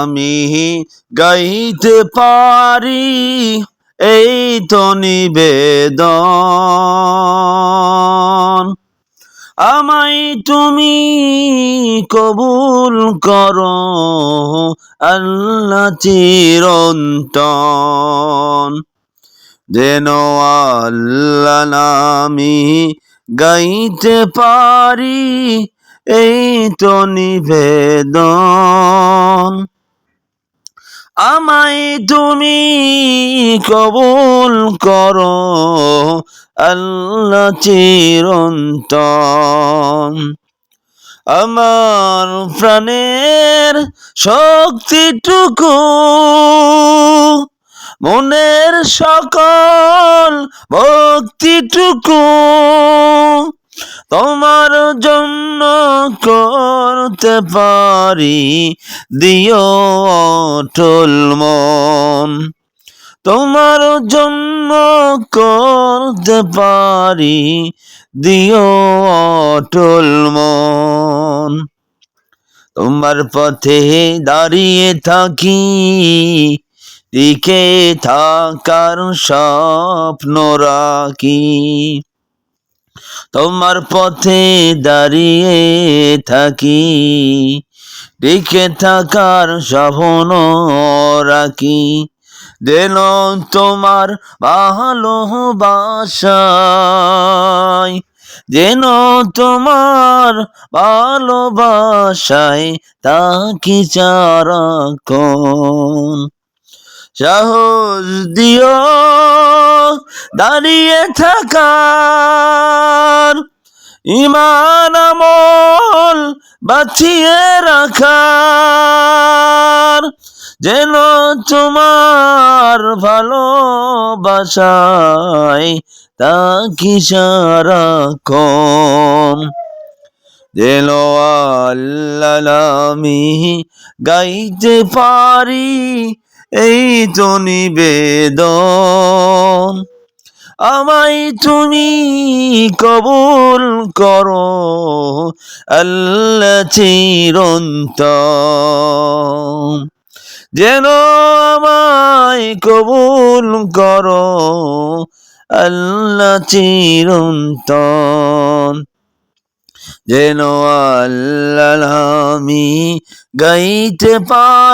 আমি গাইতে পারি, এই তো নিবেদন। আমায় তুমি কবুল করো, আল্লাহ চিরন্তন। যেন আল্লাহ নামি গাইতে পারি এই তো নিবেদন। আমায় তুমি কবুল করো, আল্লাহ চিরন্তন। আমার প্রাণের শক্তিটুকু, মনের সকল ভক্তিটুকু, তোমার জন্য করতে পারি, দিও অটল মন। তোমার জন্য করতে পারি, দিও অটল মন। তোমার পথে দাঁড়িয়ে থাকি, টিকে থাকার স্বপ্ন রাখি। তোমার পথে দাঁড়িয়ে থাকি, টিকে থাকার স্বপ্ন রাখি। যেন তোমার ভালোবাসায় যেন তোমার ভালোবাসায় তাকি চারাক্ষণ। সাহস দিও দাঁড়িয়ে থাকার, ইমান আমল বাঁচিয়ে রাখার, যেন তোমার ভালোবাসায় তাকি সারাক্ষণ। যেন আল্লাহ আমি গাইতে পারি এই তো নিবেদন। আমায় তুমি কবুল করো, আল্লাহ চিরন্তন। যেন আমায় কবুল করো, আল্লাহ চিরন্তন। যেন আল্লাহ আমি গাইতে পারি।